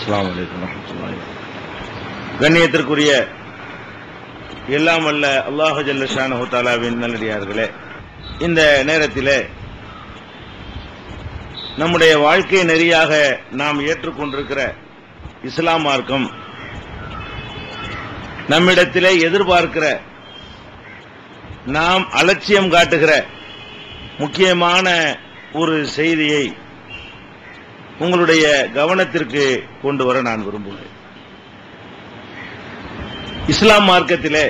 அஸ்லாம் கண்ணியத்திற்குரிய எல்லாம் அல்ல அல்லாஹு ஜல்ல ஷானஹு நல்லடியார்களே இந்த நேரத்தில் நம்முடைய வாழ்க்கை நெறியாக நாம் ஏற்றுக்கொண்டிருக்கிற இஸ்லாம் மார்க்கம் நம்மிடத்திலே எதிர்பார்க்கிற நாம் அலட்சியம் காட்டுகிற முக்கியமான ஒரு செய்தியை உங்களுடைய கவனத்திற்கு கொண்டு வர நான் விரும்புகிறேன். இஸ்லாம் மார்க்கத்திலே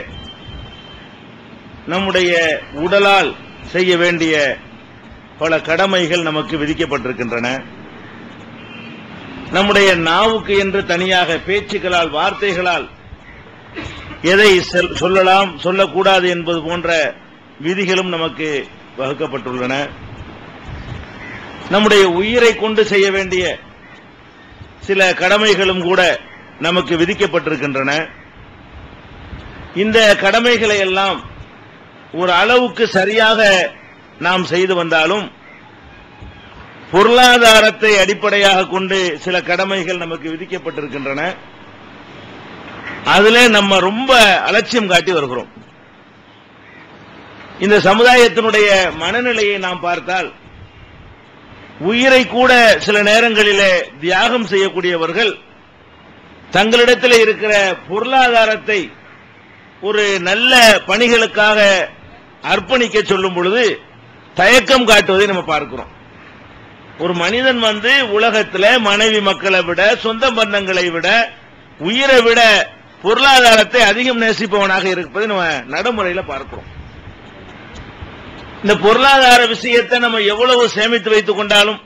நம்முடைய உடலால் செய்ய வேண்டிய பல கடமைகள் நமக்கு விதிக்கப்பட்டிருக்கின்றன. நம்முடைய நாவுக்கு என்று தனியாக பேச்சுக்களால் வார்த்தைகளால் எதை சொல்லலாம் சொல்லக்கூடாது என்பது போன்ற விதிகளும் நமக்கு வகுக்கப்பட்டுள்ளன. நம்முடைய உயிரை கொண்டு செய்ய வேண்டிய சில கடமைகளும் கூட நமக்கு விதிக்கப்பட்டிருக்கின்றன. இந்த கடமைகளை எல்லாம் ஒரு அளவுக்கு சரியாக நாம் செய்து வந்தாலும் பொருளாதாரத்தை அடிப்படையாக கொண்டு சில கடமைகள் நமக்கு விதிக்கப்பட்டிருக்கின்றன. அதுல நம்ம ரொம்ப அலட்சியம் காட்டி வருகிறோம். இந்த சமுதாயத்தினுடைய மனநிலையை நாம் பார்த்தால் உயிரை கூட சில நேரங்களிலே தியாகம் செய்யக்கூடியவர்கள் தங்களிடத்தில் இருக்கிற பொருளாதாரத்தை ஒரு நல்ல பணிகளுக்காக அர்ப்பணிக்க சொல்லும் பொழுது தயக்கம் காட்டுவதை நம்ம பார்க்கிறோம். ஒரு மனிதன் வந்து உலகத்தில் மனைவி மக்களை விட சொந்த பந்தங்களை விட உயிரை விட பொருளாதாரத்தை அதிகம் நேசிப்பவனாக இருப்பதை நம்ம நடைமுறையில் பார்க்கிறோம். இந்த பொருளாதார விஷயத்தை நம்ம எவ்வளவு சேமித்து வைத்துக் கொண்டாலும்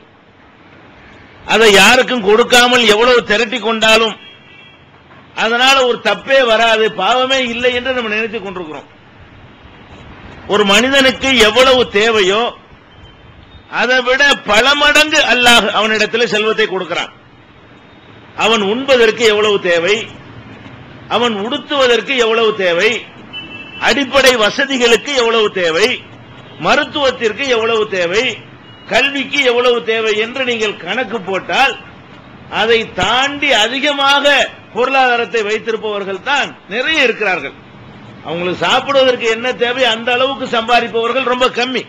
அதை யாருக்கும் கொடுக்காமல் எவ்வளவு திரட்டி கொண்டாலும் அதனால ஒரு தப்பே வராது பாவமே இல்லை என்று நம்ம நினைத்துக் கொண்டிருக்கிறோம். ஒரு மனிதனுக்கு எவ்வளவு தேவையோ அதை விட பல மடங்கு அல்லாஹ் அவனிடத்தில் செல்வத்தை கொடுக்கிறான். அவன் உண்பதற்கு எவ்வளவு தேவை அவன் உடுத்துவதற்கு எவ்வளவு தேவை அடிப்படை வசதிகளுக்கு எவ்வளவு தேவை மருத்துவத்திற்கு எவ்வளவு தேவை? கல்விக்கு எவ்வளவு தேவை என்று நீங்கள் கணக்கு போட்டால் அதை தாண்டி அதிகமாக பொருளாதாரத்தை வைத்திருப்பவர்கள் தான் நிறைய இருக்கிறார்கள். அவங்களுக்கு சாப்பிடுவதற்கு என்ன தேவை? அந்த அளவுக்கு சம்பாதிப்பவர்கள் ரொம்ப கம்மி.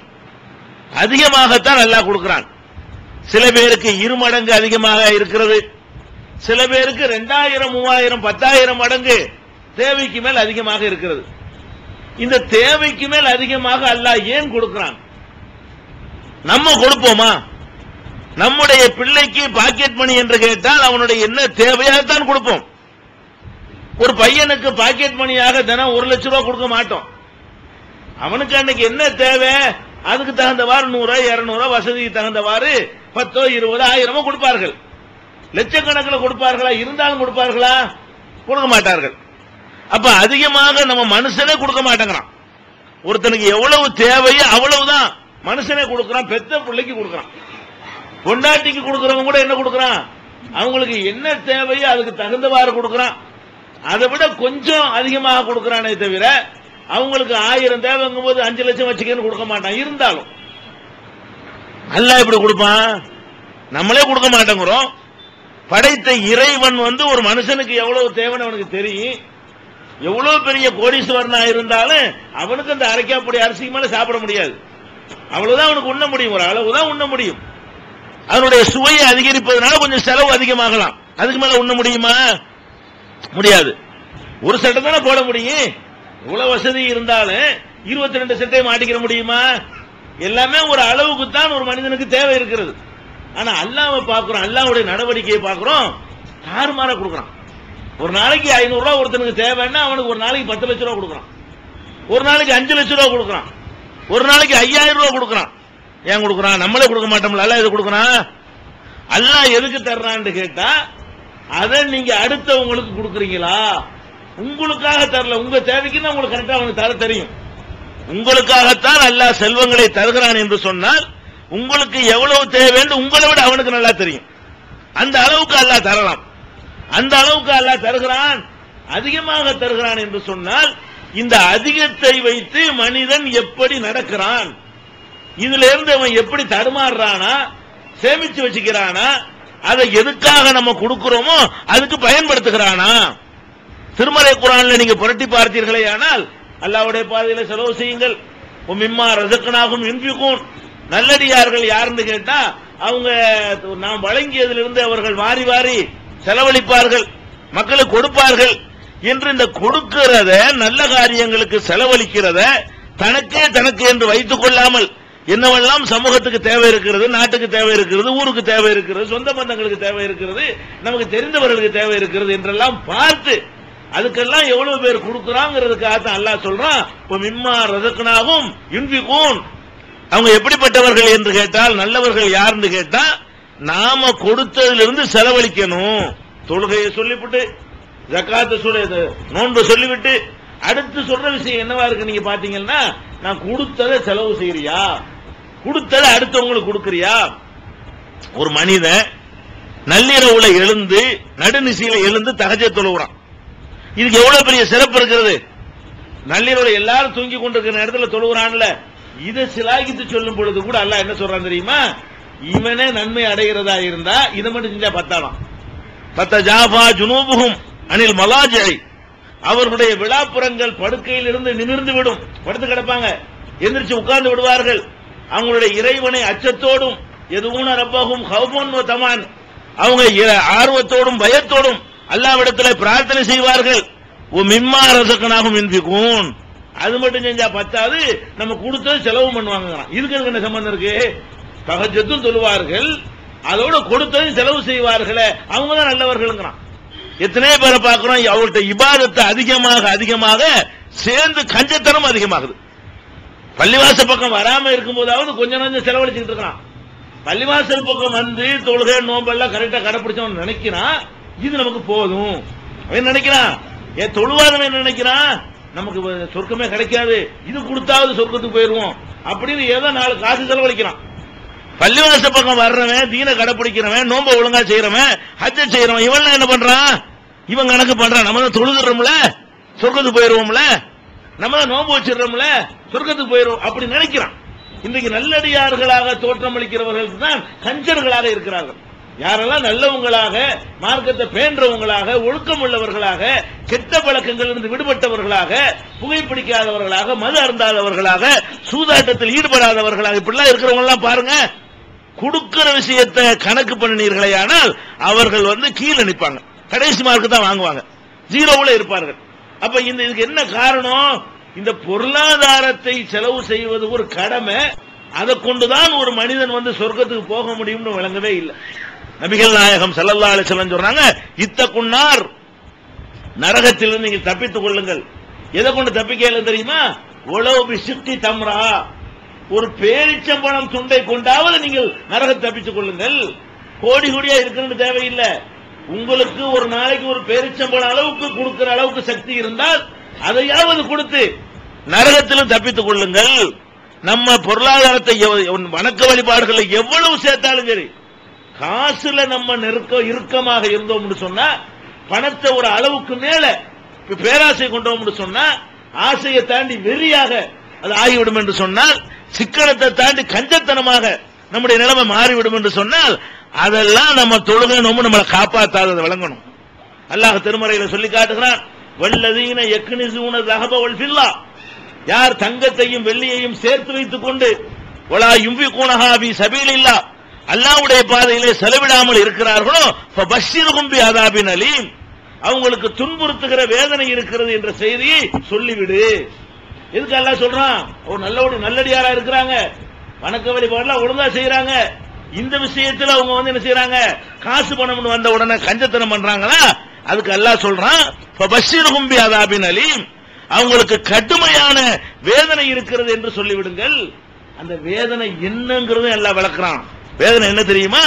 அதிகமாகத்தான் நல்லா கொடுக்கிறான். சில பேருக்கு இரு மடங்கு அதிகமாக இருக்கிறது. சில பேருக்கு ரெண்டாயிரம் மூவாயிரம் பத்தாயிரம் மடங்கு தேவைக்கு மேல் அதிகமாக இருக்கிறது. இந்த தேவைக்கு மேல் அதிகமாக அல்லாஹ் ஏன் கொடுக்கிறான்? நம்ம கொடுப்போமா? நம்முடைய பிள்ளைக்கு பாக்கெட் மணி என்று கேட்டால் அவனுடைய என்ன தேவையாகத்தான் கொடுப்போம். ஒரு பையனுக்கு பாக்கெட் மணியாக தினம் ஒரு லட்சம் ரூபாய் கொடுக்க மாட்டோம். அவனுக்கு அன்னைக்கு என்ன தேவை? அதுக்கு தகுந்தவாறு நூறு இருநூறு வசதிக்கு தகுந்தவாறு பத்தோ இருபதோ ஆயிரமோ கொடுப்பார்கள். லட்சக்கணக்கில் கொடுப்பார்களா? இருந்தாலும் கொடுப்பார்களா? கொடுக்க மாட்டார்கள். அப்ப அதிகமாக நம்ம மனுஷனே கொடுக்க மாட்டேங்கிறான். ஒருத்தனுக்கு எவ்வளவு தேவையோ அவ்வளவுதான் மனுஷனே கொடுக்கறான் பெத்த பிள்ளைக்கு கொடுக்கறான். பொண்டாட்டிக்கு கொடுக்கறவங்க கூட என்ன கொடுக்கறான்? அவங்களுக்கு என்ன தேவையோ அதுக்கு தகுந்தவாறு கொடுக்கறான். அதை விட கொஞ்சம் அதிகமாக கொடுக்கறானே தவிர அவங்களுக்கு ஆயிரம் தேவைங்கும் போது அஞ்சு லட்சம் வச்சுக்கன்னு கொடுக்க மாட்டான் இருந்தாலும். அல்ல இப்படி கொடுப்பான்? நம்மளே கொடுக்க மாட்டேங்கிறோம். படைத்த இறைவன் வந்து ஒரு மனுஷனுக்கு எவ்வளவு தேவைன்னு அவனுக்கு தெரியும். எவ்வளவு பெரிய கோடீஸ்வரனா இருந்தாலும் அவனுக்கு அந்த அரைக்காப்பொடி அரிசிக்கு மேல சாப்பிட முடியாது. அவ்வளவுதான் அவனுக்கு உண்ண முடியும். ஒரு அளவுதான் உண்ண முடியும். அதனுடைய சுவையை அதிகரிப்பதனால கொஞ்சம் செலவு அதிகமாகலாம். அதுக்கு மேல உண்ண முடியுமா? முடியாது. ஒரு சட்டை தானே போட முடியும். இவ்வளவு வசதி இருந்தாலும் இருபத்தி ரெண்டு சட்டை மாட்டிக்கிற முடியுமா? எல்லாமே ஒரு அளவுக்கு தான் ஒரு மனிதனுக்கு தேவை இருக்கிறது. ஆனா அல்லாவை பார்க்கிறோம் அல்லாவுடைய நடவடிக்கையை பார்க்கிறோம். தாறுமாற கொடுக்குறான். ஒரு நாளைக்கு ஐநூறுரூவா ஒருத்தனுக்கு தேவைன்னா அவனுக்கு ஒரு நாளைக்கு பத்து லட்ச ரூபா கொடுக்குறான். ஒரு நாளைக்கு அஞ்சு லட்ச ரூபா கொடுக்குறான். ஒரு நாளைக்கு ஐயாயிரம் ரூபா கொடுக்குறான். ஏன் கொடுக்குறான்? நம்மளே கொடுக்க மாட்டோம்ல. அல்ல கொடுக்குறான் அல்லாஹ் எதுக்கு தர்றான்னு கேட்டா அதை நீங்க அடுத்தவங்களுக்கு கொடுக்குறீங்களா? உங்களுக்காக தரல. உங்க தேவைக்குன்னு உங்களுக்கு கரெக்டா அவனுக்கு தர தெரியும். உங்களுக்காகத்தான் அல்லாஹ் செல்வங்களை தருகிறான் என்று சொன்னால் உங்களுக்கு எவ்வளவு தேவைன்னு உங்களை விட அவனுக்கு நல்லா தெரியும். அந்த அளவுக்கு அல்லாஹ் தரலாம். அந்த அளவுக்கு அல்லாஹ் தருகிறான் அதிகமாக தருகிறான் என்று சொன்னால் இந்த அதிகத்தை வைத்து மனிதன் எப்படி நடக்கிறான் இதுல இருந்து அவன் எப்படி தடுமாறுறானா சேமிச்சு வச்சுக்கிறானா அதை எதுக்காக நம்ம கொடுக்கிறோமோ அதுக்கு பயன்படுத்துகிறானா? திருமலை குரான்ல நீங்க புரட்டி பார்த்தீர்களே ஆனால் அல்லாவுடைய பாதையில செலவு செய்யுங்கள். மிம்மா ரசக்கனாகும் இன்பிக்கும் நல்லடியார்கள் யாருன்னு கேட்டா அவங்க நாம் வழங்கியதிலிருந்து அவர்கள் வாரி வாரி செலவழிப்பார்கள் மக்களுக்கு கொடுப்பார்கள். என்று இந்த கொடுக்கிறத நல்ல காரியங்களுக்கு செலவழிக்கிறத தனக்கே தனக்கு என்று வைத்துக் கொள்ளாமல் என்னவெல்லாம் சமூகத்துக்கு தேவை இருக்கிறது நாட்டுக்கு தேவை இருக்கிறது ஊருக்கு தேவை இருக்கிறது சொந்த பந்தங்களுக்கு தேவை இருக்கிறது நமக்கு தெரிந்தவர்களுக்கு தேவை இருக்கிறது என்றெல்லாம் பார்த்து அதுக்கெல்லாம் எவ்வளவு பேர் கொடுக்கிறாங்கிறதுக்காக தான் அல்லாஹ் சொல்றான் இப்போ மிம்மா ரசக்கனாகும் இன்பிகூன் அவங்க எப்படிப்பட்டவர்கள் என்று கேட்டால் நல்லவர்கள் யாருன்னு கேட்டா நாம கொடுத்ததிலிருந்து செலவழிக்கணும். தொழுகையை சொல்லிவிட்டு ஜக்காத்து சொல்லி நோன்பு சொல்லிவிட்டு அடுத்து சொல்ற விஷயம் என்னவா இருக்கு நீங்க பாத்தீங்கன்னா நான் கொடுத்ததை செலவு செய்யறியா? கொடுத்ததை அடுத்தவங்களுக்கு கொடுக்கறியா? ஒரு மனிதன் நள்ளிரவுல எழுந்து நடுநிசையில எழுந்து தகஜ தொழுகிறான் இதுக்கு எவ்வளவு பெரிய சிறப்பு இருக்கிறது? நள்ளிரவுல எல்லாரும் தூங்கி கொண்டிருக்கிற இடத்துல தொழுகிறான்ல இதை சிலாகித்து சொல்லும் பொழுது கூட அல்லாஹ் என்ன சொல்றான் தெரியுமா? இவனே நன்மை அடைகிறதா இருந்தா இதை மட்டும் செஞ்சா பத்தாலாம் பத்த ஜாபா ஜுனூபுகும் அனில் மலாஜை அவர்களுடைய விழாப்புறங்கள் படுக்கையில் இருந்து நிமிர்ந்து விடும். படுத்து கிடப்பாங்க. எந்திரிச்சு உட்கார்ந்து விடுவார்கள். அவங்களுடைய இறைவனை அச்சத்தோடும் எதுவும் ரப்பாகும் ஹவுமன் தமான். அவங்க ஆர்வத்தோடும் பயத்தோடும் அல்லாவிடத்தில் பிரார்த்தனை செய்வார்கள். ஓ மிம்மா ரசக்கனாகும் இன்பிக்கும் அது மட்டும் செஞ்சா பத்தாது. நம்ம கொடுத்தது செலவு பண்ணுவாங்க இதுக்கு எனக்கு என்ன சம்பந்தம் இருக்கு? தகஜத்தும் சொல்லுவார்கள் அதோட கொடுத்ததையும் செலவு செய்வார்களே அவங்க தான் நல்லவர்கள்ங்கிறான். எத்தனையோ பேரை பார்க்கிறோம் அவர்கிட்ட இபாதத்தை அதிகமாக அதிகமாக சேர்ந்து கஞ்சத்தனம் அதிகமாகுது. பள்ளிவாசல் பக்கம் வராம இருக்கும்போதாவது கொஞ்சம் கொஞ்சம் செலவழிச்சுட்டு இருக்கான். பள்ளிவாசல் பக்கம் வந்து தொழுகை நோம்பெல்லாம் கரெக்டா கடைபிடிச்சோம்னு நினைக்கிறான் இது நமக்கு போதும். அவன் நினைக்கிறான்? ஏன் தொழுவாதவன் நினைக்கிறான்? நமக்கு சொர்க்கமே கிடைக்காது. இது கொடுத்தாவது சொர்க்கத்துக்கு போயிருவோம். அப்படின்னு ஏதோ நாலு காசு செலவழிக்கிறான். பள்ளிவாச பக்கம் வர்றவன் தீன கடைப்பிடிக்கிறவன் நோம்ப ஒழுங்கா செய்யறவன் ஹஜ்ஜ செய்யறவன் இவன் என்ன பண்றான்? இவன் கணக்கு பண்றான். நம்ம தான் தொழுதுறோம்ல? சொர்க்கத்துக்கு போயிருவோம்ல? நம்ம தான் நோம்பு வச்சிடுறோம்ல? சொர்க்கத்துக்கு போயிருவோம் அப்படி நினைக்கிறான். இன்றைக்கு நல்லடியார்களாக தோற்றமளிக்கிறவர்களுக்கு தான் கஞ்சர்களாக இருக்கிறார்கள். யாரெல்லாம் நல்லவங்களாக மார்க்கத்தை பேன்றவங்களாக ஒழுக்கம் உள்ளவர்களாக கெட்ட பழக்கங்களிலிருந்து விடுபட்டவர்களாக புகைப்பிடிக்காதவர்களாக மது அருந்தாதவர்களாக சூதாட்டத்தில் ஈடுபடாதவர்களாக இப்படிலாம் இருக்கிறவங்க எல்லாம் பாருங்க. கொடுக்கிற விஷயத்தை கணக்கு பண்ணினீர்களே ஆனால் அவர்கள் வந்து கீழே நிற்பாங்க. கடைசி மார்க்கு தான் வாங்குவாங்க. ஜீரோவில் இருப்பார்கள். அப்ப இந்த இதுக்கு என்ன காரணம்? இந்த பொருளாதாரத்தை செலவு செய்வது ஒரு கடமை. அதை கொண்டுதான் ஒரு மனிதன் வந்து சொர்க்கத்துக்கு போக முடியும்னு விளங்கவே இல்லை. நபிகள் நாயகம் செல்லல்லா அலைஹி வஸல்லம் சொல்றாங்க இத்தகுன்னார். நரகத்திலிருந்து நீங்கள் தப்பித்துக் கொள்ளுங்கள். எதை கொண்டு தப்பிக்கல தெரியுமா? உழவு பிசுக்தி தம்ரா. ஒரு பேரிச்சம்பழம் துண்டை கொண்டாவது நீங்கள் நரகத்தை தப்பித்துக் கொள்ளுங்கள். கோடி கோடியா இருக்கிறது தேவையில்லை. உங்களுக்கு ஒரு நாளைக்கு ஒரு பேரிச்சம்பழம் அளவுக்கு கொடுக்கிற அளவுக்கு சக்தி இருந்தால் அதையாவது கொடுத்து நரகத்திலும் தப்பித்துக் கொள்ளுங்கள். நம்ம பொருளாதாரத்தை வணக்க வழிபாடுகளை எவ்வளவு சேர்த்தாலும் சரி காசுல நம்ம நெருக்க இறுக்கமாக இருந்தோம்னு சொன்னா பணத்தை ஒரு அளவுக்கு மேல பேராசை கொண்டோம்னு சொன்னா ஆசையை தாண்டி வெறியாக அது ஆகிவிடும் என்று சொன்னால் சிக்கனத்தை தாண்டி கஞ்சத்தனமாக நம்முடைய நிலைமை மாறிவிடும் என்று சொன்னால் அதெல்லாம் நம்ம தொழுகை நம்மளை காப்பாத்தாததை விளங்கணும். அல்லாஹ் திருமறையில சொல்லி காட்டுகிறான் வல்லதீன எக்னிசூன தகப வல்ஃபில்லா யார் தங்கத்தையும் வெள்ளியையும் சேர்த்து வைத்துக் கொண்டு ஒலா யும்பி கூனஹாபி சபீலில்லா அல்லாவுடைய பாதையிலே செலவிடாமல் இருக்கிறார்களோ பஷீர் கும்பி அதாபின் அலீம். அவங்களுக்கு துன்புறுத்துகிற வேதனை இருக்கிறது என்ற செய்தியை சொல்லிவிடு. எதுக்கு எல்லாம் சொல்றான்? ஒரு நல்ல நல்லடியாரா இருக்கிறாங்க. வணக்க வழிபாடுலாம் ஒழுங்கா செய்யறாங்க இந்த விஷயத்துல அவங்க வந்து என்ன செய்யறாங்க காசு பணம்னு வந்த உடனே கஞ்சத்தனம் பண்றாங்களா? அதுக்கு எல்லாம் சொல்றான் பஷீர் கும்பி அதாபின் அலீம். அவங்களுக்கு கடுமையான வேதனை இருக்கிறது என்று சொல்லிவிடுங்கள். அந்த வேதனை என்னங்கிறதும் எல்லாம் விளக்குறான். வேதனை என்ன தெரியுமா?